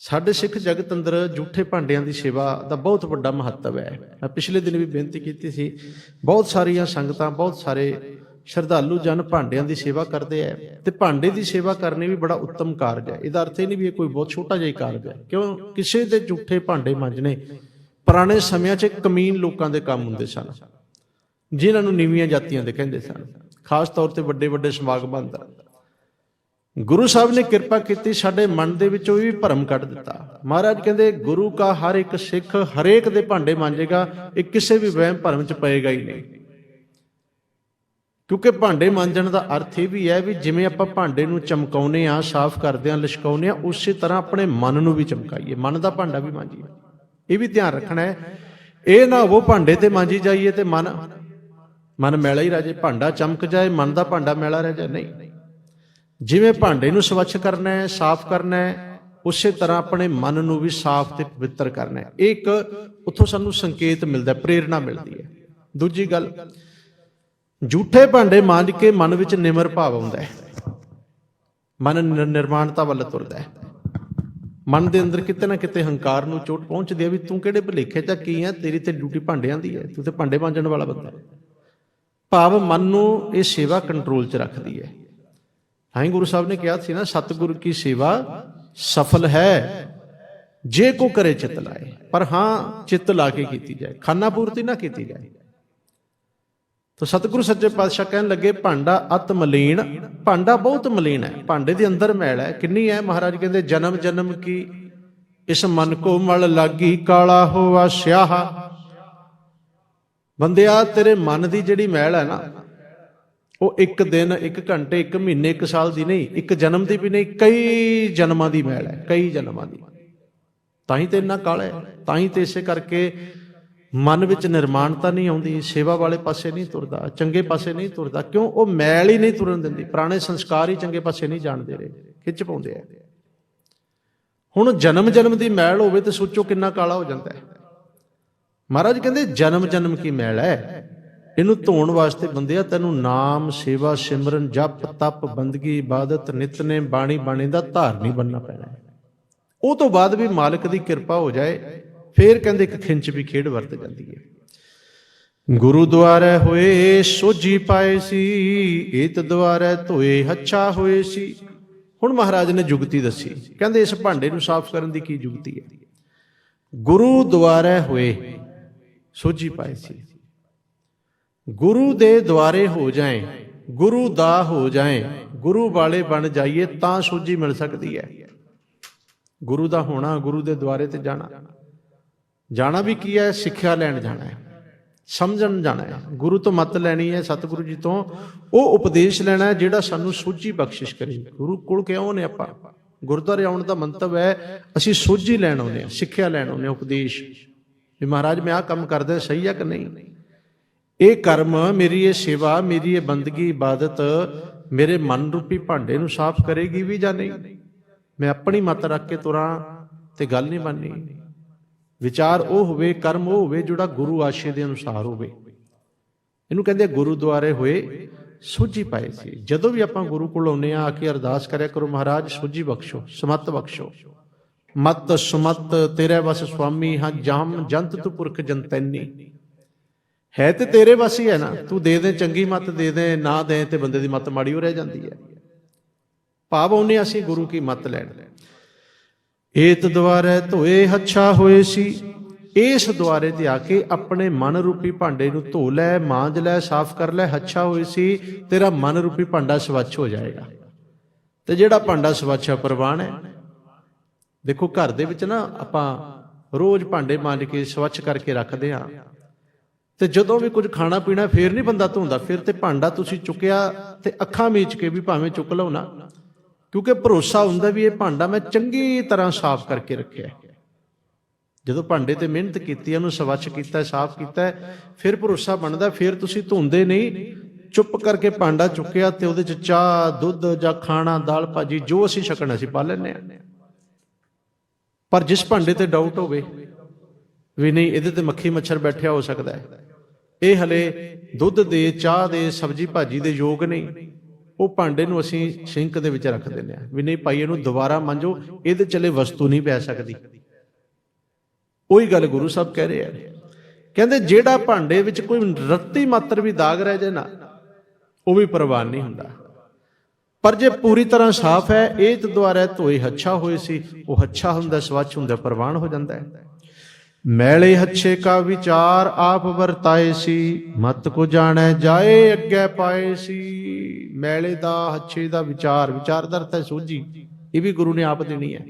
ਸਾਡੇ ਸਿੱਖ ਜਗਤ ਅੰਦਰ ਝੂਠੇ ਭਾਂਡਿਆਂ ਦੀ ਸੇਵਾ ਦਾ ਬਹੁਤ ਵੱਡਾ ਮਹੱਤਵ ਹੈ। ਮੈਂ ਪਿਛਲੇ ਦਿਨ ਵੀ ਬੇਨਤੀ ਕੀਤੀ ਸੀ, ਬਹੁਤ ਸਾਰੀਆਂ ਸੰਗਤਾਂ, ਬਹੁਤ ਸਾਰੇ ਸ਼ਰਧਾਲੂ ਜਨ ਭਾਂਡਿਆਂ ਦੀ ਸੇਵਾ ਕਰਦੇ ਆ ਤੇ ਭਾਂਡੇ ਦੀ ਸੇਵਾ ਕਰਨੀ ਵੀ ਬੜਾ ਉੱਤਮ ਕਾਰਜ ਹੈ ਇਹਦਾ ਅਰਥ ਇਹ ਨਹੀਂ ਵੀ ਇਹ ਕੋਈ ਬਹੁਤ ਛੋਟਾ ਜਿਹਾ ਕਾਰਜ ਹੈ ਕਿਉਂ? ਕਿਸੇ ਦੇ ਝੂਠੇ ਭਾਂਡੇ ਮਾਂਜਣੇ ਪੁਰਾਣੇ ਸਮਿਆਂ 'ਚ ਕਮੀਨ ਲੋਕਾਂ ਦੇ ਕੰਮ ਹੁੰਦੇ ਸਨ, ਜਿਨ੍ਹਾਂ ਨੂੰ ਨੀਵੀਆਂ ਜਾਤੀਆਂ ਦੇ ਕਹਿੰਦੇ ਸਨ। ਖਾਸ ਤੌਰ ਤੇ ਵੱਡੇ ਵੱਡੇ ਸਮਾਗਮਾਂ ਅੰਦਰ। ਗੁਰੂ ਸਾਹਿਬ ਨੇ ਕਿਰਪਾ ਕੀਤੀ, ਸਾਡੇ ਮਨ ਦੇ ਵਿੱਚੋਂ ਵੀ ਭਰਮ ਕੱਢ ਦਿੱਤਾ। ਮਹਾਰਾਜ ਕਹਿੰਦੇ, ਗੁਰੂ ਕਾ ਹਰ ਇੱਕ ਸਿੱਖ ਹਰੇਕ ਦੇ ਭਾਂਡੇ ਮਾਂਜੇਗਾ, ਇਹ ਕਿਸੇ ਵੀ ਵਹਿਮ ਭਰਮ ਚ ਪਏਗਾ ਹੀ ਨਹੀਂ। ਕਿਉਂਕਿ ਭਾਂਡੇ ਮਾਂਜਣ ਦਾ ਅਰਥ ਇਹ ਵੀ ਹੈ ਵੀ ਜਿਵੇਂ ਆਪਾਂ ਭਾਂਡੇ ਨੂੰ ਚਮਕਾਉਨੇ ਆ ਸਾਫ਼ ਕਰਦੇ ਆ ਲਿਸ਼ਕਾਉਨੇ ਆ ਉਸੇ ਤਰ੍ਹਾਂ ਆਪਣੇ ਮਨ ਨੂੰ ਵੀ ਚਮਕਾਈਏ। ਮਨ ਦਾ ਭਾਂਡਾ ਵੀ ਮਾਂਜੀਏ। ਇਹ ਵੀ ਧਿਆਨ ਰੱਖਣਾ ਹੈ। ਇਹ ਨਾ ਉਹ ਭਾਂਡੇ ਤੇ ਮਾਂਜੀ ਜਾਈਏ ਤੇ ਮਨ ਮਨ ਮੈਲਾ ਹੀ ਰਹਿ ਜਾਏ। ਭਾਂਡਾ ਚਮਕ ਜਾਏ, ਮਨ ਦਾ ਭਾਂਡਾ ਮੈਲਾ ਰਹਿ ਜਾਏ। ਨਹੀਂ। ਜਿਵੇਂ ਭਾਂਡੇ ਨੂੰ ਸਵੱਛ ਕਰਨਾ ਹੈ ਸਾਫ਼ ਕਰਨਾ ਹੈ ਉਸੇ ਤਰ੍ਹਾਂ ਆਪਣੇ ਮਨ ਨੂੰ ਵੀ ਸਾਫ਼ ਤੇ ਪਵਿੱਤਰ ਕਰਨਾ ਹੈ। ਇਹ ਇੱਕ ਉੱਥੋਂ ਸਾਨੂੰ ਸੰਕੇਤ ਮਿਲਦਾ ਹੈ, ਪ੍ਰੇਰਣਾ ਮਿਲਦੀ ਹੈ। ਦੂਜੀ ਗੱਲ ਝੂਠੇ ਭਾਂਡੇ ਮਾਂਜ ਕੇ ਮਨ ਵਿੱਚ ਨਿਮਰ ਭਾਵ ਆਉਂਦਾ ਹੈ। ਮਨ ਨਿਰ- ਨਿਰਮਾਣਤਾ ਵੱਲ ਤੁਰਦਾ ਹੈ। ਮਨ ਦੇ ਅੰਦਰ ਕਿਤੇ ਨਾ ਕਿਤੇ ਹੰਕਾਰ ਨੂੰ ਚੋਟ ਪਹੁੰਚਦੀ ਹੈ ਵੀ ਤੂੰ ਕਿਹੜੇ ਭਲੇਖੇ ਚ ਕੀ ਹੈ ਤੇਰੀ ਤੇ ਡਿਊਟੀ ਭਾਂਡਿਆਂ ਦੀ ਹੈ ਤੂੰ ਤੇ ਭਾਂਡੇ ਮਾਂਜਣ ਵਾਲਾ ਬੰਦਾ ਭਾਵ ਮਨ ਨੂੰ ਇਹ ਸੇਵਾ ਕੰਟਰੋਲ 'ਚ ਰੱਖਦੀ ਹੈ। ਹਾਂ ਗੁਰੂ ਸਾਹਿਬ ਨੇ ਕਿਹਾ ਸੀ ਨਾ, ਸਤਿਗੁਰੂ ਕੀ ਸੇਵਾ ਸਫਲ ਹੈ, ਜੇ ਕੋ ਕਰੇ ਚਿਤ ਲਾਏ। ਪਰ ਹਾਂ, ਚਿੱਤ ਲਾ ਕੇ ਕੀਤੀ ਜਾਏ, ਖਾਨਾ ਪੂਰਤੀ ਨਾ ਕੀਤੀ ਜਾਏ। ਤਾਂ ਸਤਿਗੁਰੂ ਸੱਚੇ ਪਾਤਸ਼ਾਹ ਕਹਿਣ ਲੱਗੇ, ਭਾਂਡਾ ਅਤ ਮਲੀਨ। ਭਾਂਡਾ ਬਹੁਤ ਮਲੀਨ ਹੈ। ਭਾਂਡੇ ਦੇ ਅੰਦਰ ਮੈਲ ਹੈ। ਕਿੰਨੀ ਹੈ? ਮਹਾਰਾਜ ਕਹਿੰਦੇ, ਜਨਮ ਜਨਮ ਕੀ, ਇਸ ਮਨ ਕੋ ਮਲ ਲਾਗੀ, ਕਾਲਾ ਹੋਆ ਸਿਆਹ। ਬੰਦਿਆ, ਤੇਰੇ ਮਨ ਦੀ ਜਿਹੜੀ ਮੈਲ ਹੈ ਨਾ ਉਹ ਇੱਕ ਦਿਨ, ਇੱਕ ਘੰਟੇ, ਇੱਕ ਮਹੀਨੇ, ਇੱਕ ਸਾਲ ਦੀ ਨਹੀਂ, ਇੱਕ ਜਨਮ ਦੀ ਵੀ ਨਹੀਂ, ਕਈ ਜਨਮਾਂ ਦੀ ਮੈਲ ਹੈ, ਕਈ ਜਨਮਾਂ ਦੀ। ਤਾਂ ਹੀ ਤੇ ਇੰਨਾ ਕਾਲਾ ਹੈ ਤਾਂ ਹੀ ਤੇ ਇਸੇ ਕਰਕੇ ਮਨ ਵਿੱਚ ਨਿਰਮਾਣਤਾ ਨਹੀਂ ਆਉਂਦੀ, ਸੇਵਾ ਵਾਲੇ ਪਾਸੇ ਨਹੀਂ ਤੁਰਦਾ, ਚੰਗੇ ਪਾਸੇ ਨਹੀਂ ਤੁਰਦਾ, ਕਿਉਂ? ਉਹ ਮੈਲ ਹੀ ਨਹੀਂ ਤੁਰਨ ਦਿੰਦੀ, ਪੁਰਾਣੇ ਸੰਸਕਾਰ ਹੀ ਚੰਗੇ ਪਾਸੇ ਨਹੀਂ ਜਾਣਦੇ ਰਹੇ, ਖਿੱਚ ਪਾਉਂਦੇ ਆ। ਹੁਣ ਜਨਮ ਜਨਮ ਦੀ ਮੈਲ ਹੋਵੇ ਤੇ ਸੋਚੋ ਕਿੰਨਾ ਕਾਲਾ ਹੋ ਜਾਂਦਾ ਹੈ। ਮਹਾਰਾਜ ਕਹਿੰਦੇ ਜਨਮ ਜਨਮ ਕੀ ਮੈਲ ਹੈ? ਇਹਨੂੰ ਧੋਣ ਵਾਸਤੇ ਬੰਦਿਆ ਤੈਨੂੰ ਨਾਮ, ਸੇਵਾ, ਸਿਮਰਨ, ਜਪ, ਤਪ, ਬੰਦਗੀ, ਇਬਾਦਤ, ਨਿਤਨੇਮ, ਬਾਣੀ ਬਾਣੀ ਦਾ ਧਾਰਨੀ ਬੰਨਣਾ ਪੈਣਾ। ਉਹ ਤੋਂ ਬਾਅਦ ਵੀ ਮਾਲਕ ਦੀ ਕਿਰਪਾ ਹੋ ਜਾਏ, ਫੇਰ ਕਹਿੰਦੇ ਇੱਕ ਖਿੰਚ ਵੀ ਖੇਡ ਵਰਤ ਜਾਂਦੀ ਹੈ। ਗੁਰੂ ਦੁਆਰੇ ਹੋਏ ਸੋਜੀ ਪਾਏ ਸੀ, ਏਤ ਦੁਆਰੇ ਧੋਏ ਹੱਛਾ ਹੋਏ ਸੀ। ਹੁਣ ਮਹਾਰਾਜ ਨੇ ਜੁਗਤੀ ਦੱਸੀ। ਕਹਿੰਦੇ ਇਸ ਭਾਂਡੇ ਨੂੰ ਸਾਫ਼ ਕਰਨ ਦੀ ਕੀ ਜੁਗਤੀ ਹੈ? ਗੁਰੂ ਦੁਆਰੇ ਹੋਏ ਸੋਜੀ ਪਾਏ ਸੀ। ਗੁਰੂ ਦੇ ਦੁਆਰੇ ਹੋ ਜਾਏ, ਗੁਰੂ ਦਾ ਹੋ ਜਾਏ, ਗੁਰੂ ਵਾਲੇ ਬਣ ਜਾਈਏ ਤਾਂ ਸੋਜੀ ਮਿਲ ਸਕਦੀ ਹੈ। ਗੁਰੂ ਦਾ ਹੋਣਾ, ਗੁਰੂ ਦੇ ਦੁਆਰੇ ਤੇ ਜਾਣਾ। ਜਾਣਾ ਵੀ ਕੀ ਹੈ? ਸਿੱਖਿਆ ਲੈਣ ਜਾਣਾ ਹੈ। ਸਮਝਣ ਜਾਣਾ ਹੈ। ਗੁਰੂ ਤੋਂ ਮਤ ਲੈਣੀ ਹੈ, ਸਤਿਗੁਰੂ ਜੀ ਤੋਂ ਉਹ ਉਪਦੇਸ਼ ਲੈਣਾ ਹੈ ਜਿਹੜਾ ਸਾਨੂੰ ਸੋਝੀ ਬਖਸ਼ਿਸ਼ ਕਰੇ। ਗੁਰੂ ਕੋਲ ਕਿਉਂ ਨੇ ਆਪਾਂ? ਗੁਰਦੁਆਰੇ ਆਉਣ ਦਾ ਮੰਤਵ ਹੈ, ਅਸੀਂ ਸੋਝੀ ਲੈਣ ਆਉਂਦੇ ਹਾਂ, ਸਿੱਖਿਆ ਲੈਣ ਆਉਂਦੇ ਹਾਂ, ਉਪਦੇਸ਼। ਵੀ ਮਹਾਰਾਜ, ਮੈਂ ਆਹ ਕੰਮ ਕਰਦਾ, ਸਹੀ ਹੈ ਕਿ ਨਹੀਂ? ਇਹ ਕਰਮ, ਮੇਰੀ ਇਹ ਸੇਵਾ, ਮੇਰੀ ਇਹ ਬੰਦਗੀ, ਇਬਾਦਤ ਮੇਰੇ ਮਨ ਰੂਪੀ ਭਾਂਡੇ ਨੂੰ ਸਾਫ਼ ਕਰੇਗੀ ਵੀ ਜਾਂ ਨਹੀਂ? ਮੈਂ ਆਪਣੀ ਮਤ ਰੱਖ ਕੇ ਤੁਰਾਂ ਤੇ ਗੱਲ ਨਹੀਂ ਬਣਨੀ। ਵਿਚਾਰ ਉਹ ਹੋਵੇ, ਕਰਮ ਉਹ ਹੋਵੇ ਜਿਹੜਾ ਗੁਰੂ ਆਸ਼ੇ ਦੇ ਅਨੁਸਾਰ ਹੋਵੇ। ਇਹਨੂੰ ਕਹਿੰਦੇ ਆ ਗੁਰੂ ਦੁਆਰੇ ਹੋਏ ਸੋਝੀ ਪਾਏ ਸੀ। ਜਦੋਂ ਵੀ ਆਪਾਂ ਗੁਰੂ ਕੋਲ ਆਉਨੇ ਆ ਆ ਕੇ ਅਰਦਾਸ ਕਰਿਆ ਕਰੋ, ਮਹਾਰਾਜ, ਸੋਝੀ ਬਖਸ਼ੋ, ਸਮਤ ਬਖਸ਼ੋ। ਮਤ ਸੁਮਤ ਤੇਰੇ ਵਸ ਸੁਆਮੀ ਹਾਂ, ਜਮ ਜੰਤ ਤੂ ਪੁਰਖ ਜੰਤੈਨੀ ਹੈ ਤੇ ਤੇਰੇ ਵਸ ਹੀ ਹੈ ਨਾ। ਤੂੰ ਦੇ ਦੇ, ਚੰਗੀ ਮੱਤ ਦੇ ਦੇ, ਨਾ ਦੇ ਤੇ ਬੰਦੇ ਦੀ ਮੱਤ ਮਾੜੀ ਹੋ ਰਹਿ ਜਾਂਦੀ ਹੈ। ਭਾਵ ਉਹਨੇ ਅਸੀਂ ਗੁਰੂ ਕੀ ਮੱਤ ਲੈਣ। ਏਤ ਦੁਆਰੇ ਧੋਏ ਹੱਛਾ ਹੋਏ ਸੀ। ਇਸ ਦੁਆਰੇ ਤੇ ਆ ਕੇ ਆਪਣੇ ਮਨ ਰੂਪੀ ਭਾਂਡੇ ਨੂੰ ਧੋ ਲੈ, ਮਾਂਜ ਲੈ, ਸਾਫ਼ ਕਰ ਲੈ, ਹੱਛਾ ਹੋਏ ਸੀ। ਤੇਰਾ ਮਨ ਰੂਪੀ ਭਾਂਡਾ ਸਵੱਛ ਹੋ ਜਾਏਗਾ। ਤੇ ਜਿਹੜਾ ਭਾਂਡਾ ਸਵੱਛ ਹੈ ਪ੍ਰਵਾਨ ਹੈ। ਦੇਖੋ ਘਰ ਦੇ ਵਿੱਚ ਨਾ ਆਪਾਂ ਰੋਜ਼ ਭਾਂਡੇ ਮਾਂਜ ਕੇ ਸਵੱਛ ਕਰਕੇ ਰੱਖਦੇ ਆ ਤੇ ਜਦੋਂ ਵੀ ਕੁਝ ਖਾਣਾ ਪੀਣਾ ਫੇਰ ਨਹੀਂ ਬੰਦਾ ਧੋਂਦਾ, ਫਿਰ ਤੇ ਭਾਂਡਾ ਤੁਸੀਂ ਚੁੱਕਿਆ ਤੇ ਅੱਖਾਂ ਮੀਚ ਕੇ ਵੀ ਭਾਵੇਂ ਚੁੱਕ ਲਓ ਨਾ। ਕਿਉਂਕਿ ਭਰੋਸਾ ਹੁੰਦਾ ਵੀ ਇਹ ਭਾਂਡਾ ਮੈਂ ਚੰਗੀ ਤਰ੍ਹਾਂ ਸਾਫ਼ ਕਰਕੇ ਰੱਖਿਆ ਹੈ। ਜਦੋਂ ਭਾਂਡੇ ਤੇ ਮਿਹਨਤ ਕੀਤੀ, ਉਹਨੂੰ ਸਵੱਛ ਕੀਤਾ, ਸਾਫ਼ ਕੀਤਾ, ਫਿਰ ਭਰੋਸਾ ਬਣਦਾ, ਫਿਰ ਤੁਸੀਂ ਧੋਂਦੇ ਨਹੀਂ। ਚੁੱਪ ਕਰਕੇ ਭਾਂਡਾ ਚੁੱਕਿਆ ਤੇ ਉਹਦੇ ਚ ਚਾਹ, ਦੁੱਧ ਜਾਂ ਖਾਣਾ, ਦਾਲ ਭਾਜੀ, ਜੋ ਅਸੀਂ ਛਕਣਾ ਸੀ ਪਾ ਲੈਂਦੇ ਆ ਪਰ ਜਿਸ ਭਾਂਡੇ ਤੇ ਡਾਊਟ ਹੋਵੇ, ਵੀ ਨਹੀਂ, ਇਹਦੇ ਤੇ ਮੱਖੀ ਮੱਛਰ ਬੈਠਿਆ ਹੋ ਸਕਦਾ ਹੈ। ਇਹ ਹਲੇ ਦੁੱਧ ਦੇ, ਚਾਹ ਦੇ, ਸਬਜੀ ਭਾਜੀ ਦੇ ਯੋਗ ਨਹੀਂ। ਉਹ ਭਾਂਡੇ ਨੂੰ ਅਸੀਂ ਸਿੰਕ ਦੇ ਵਿੱਚ ਰੱਖ ਦਿੰਦੇ ਆ ਵੀ ਨਹੀਂ ਭਾਈ, ਇਹਨੂੰ ਦੁਬਾਰਾ ਮਾਂਜੋ, ਇਹਦੇ ਚਲੇ ਵਸਤੂ ਨਹੀਂ ਪੈ ਸਕਦੀ। ਉਹੀ ਗੱਲ ਗੁਰੂ ਸਾਹਿਬ ਕਹਿ ਰਹੇ ਆ। ਕਹਿੰਦੇ, ਜਿਹੜਾ ਭਾਂਡੇ ਵਿੱਚ ਕੋਈ ਰੱਤੀ ਮਾਤਰ ਵੀ ਦਾਗ ਰਹਿ ਜਾਏ ਨਾ, ਉਹ ਵੀ ਪ੍ਰਵਾਨ ਨਹੀਂ ਹੁੰਦਾ। ਪਰ ਜੇ ਪੂਰੀ ਤਰ੍ਹਾਂ ਸਾਫ਼ ਹੈ, ਇਹ ਤੇ ਦੁਆਰਾ ਧੋਏ ਹੱਛਾ ਹੋਏ ਸੀ, ਉਹ ਹੱਛਾ ਹੁੰਦਾ, ਸਵੱਛ ਹੁੰਦਾ, ਪ੍ਰਵਾਨ ਹੋ ਜਾਂਦਾ ਹੈ। ਮੈਲੇ ਹੱਛੇ ਕਾ ਵਿਚਾਰ ਆਪ ਵਰਤਾਏ ਸੀ, ਮਤ ਕੋ ਜਾਣੈ ਜਾਏ ਅੱਗੇ ਪਾਏ ਸੀ। ਮੈਲੇ ਦਾ ਹੱਛੇ ਦਾ ਵਿਚਾਰ ਵਿਚਾਰ ਦਾ ਅਰਥ ਹੈ ਸੋਝੀ, ਇਹ ਵੀ ਗੁਰੂ ਨੇ ਆਪ ਦੇਣੀ ਹੈ।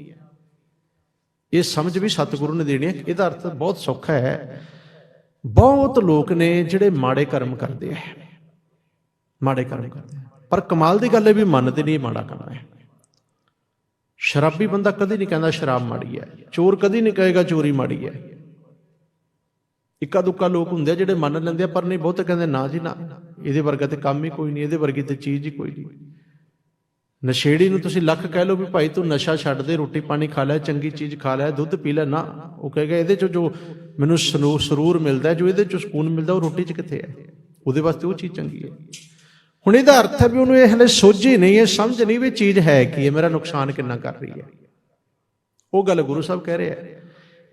ਇਹ ਸਮਝ ਵੀ ਸਤਿਗੁਰੂ ਨੇ ਦੇਣੀ ਹੈ, ਇਹਦਾ ਅਰਥ ਬਹੁਤ ਸੌਖਾ ਹੈ। ਬਹੁਤ ਲੋਕ ਨੇ ਜਿਹੜੇ ਮਾੜੇ ਕਰਮ ਕਰਦੇ ਆ। ਮਾੜੇ ਕਰਮ ਕਰਦੇ ਪਰ ਕਮਾਲ ਦੀ ਗੱਲ ਹੈ ਵੀ ਮੰਨਦੇ ਨਹੀਂ ਮਾੜਾ ਕੰਮ ਹੈ। ਸ਼ਰਾਬੀ ਬੰਦਾ ਕਦੇ ਨਹੀਂ ਕਹਿੰਦਾ ਸ਼ਰਾਬ ਮਾੜੀ ਹੈ। ਚੋਰ ਕਦੀ ਨਹੀਂ ਕਹੇਗਾ ਚੋਰੀ ਮਾੜੀ ਹੈ। ਇੱਕਾ ਦੁੱਕਾ ਲੋਕ ਹੁੰਦੇ ਆ ਜਿਹੜੇ ਮੰਨ ਲੈਂਦੇ ਆ, ਪਰ ਨਹੀਂ, ਬਹੁਤੇ ਕਹਿੰਦੇ ਨਾ ਜੀ, ਨਾ। ਇਹਦੇ ਵਰਗਾ ਤੇ ਕੰਮ ਹੀ ਕੋਈ ਨਹੀਂ, ਇਹਦੇ ਵਰਗੀ ਤੇ ਚੀਜ਼ ਹੀ ਕੋਈ ਨਹੀਂ। ਨਸ਼ੇੜੀ ਨੂੰ ਤੁਸੀਂ ਲੱਖ ਕਹਿ ਲਓ ਵੀ ਭਾਈ ਤੂੰ ਨਸ਼ਾ ਛੱਡ ਦੇ, ਰੋਟੀ ਪਾਣੀ ਖਾ ਲੈ, ਚੰਗੀ ਚੀਜ਼ ਖਾ ਲੈ, ਦੁੱਧ ਪੀ ਲੈ, ਨਾ। ਉਹ ਕਹੇਗਾ, ਇਹਦੇ ਚੋਂ ਜੋ ਮੈਨੂੰ ਸਨੂ- ਸਰੂਰ ਮਿਲਦਾ ਜੋ ਇਹਦੇ ਚੋਂ ਸਕੂਨ ਮਿਲਦਾ, ਉਹ ਰੋਟੀ 'ਚ ਕਿੱਥੇ ਹੈ? ਉਹਦੇ ਵਾਸਤੇ ਉਹ ਚੀਜ਼ ਚੰਗੀ ਹੈ। ਹੁਣ ਇਹਦਾ ਅਰਥ ਹੈ ਵੀ ਉਹਨੂੰ ਇਹ ਹਲੇ ਸੋਝੀ ਨਹੀਂ ਹੈ ਸਮਝ ਨਹੀਂ ਵੀ ਚੀਜ਼ ਹੈ ਕੀ ਹੈ, ਮੇਰਾ ਨੁਕਸਾਨ ਕਿੰਨਾ ਕਰ ਰਹੀ ਹੈ। ਉਹ ਗੱਲ ਗੁਰੂ ਸਾਹਿਬ ਕਹਿ ਰਿਹਾ ਆ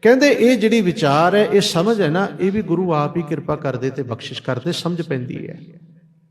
ਕਹਿੰਦੇ ਇਹ ਜਿਹੜੀ ਵਿਚਾਰ ਹੈ, ਇਹ ਸਮਝ ਹੈ ਨਾ, ਇਹ ਵੀ ਗੁਰੂ ਆਪ ਹੀ ਕਿਰਪਾ ਕਰਦੇ ਤੇ ਬਖਸ਼ਿਸ਼ ਕਰਦੇ, ਸਮਝ ਪੈਂਦੀ ਹੈ।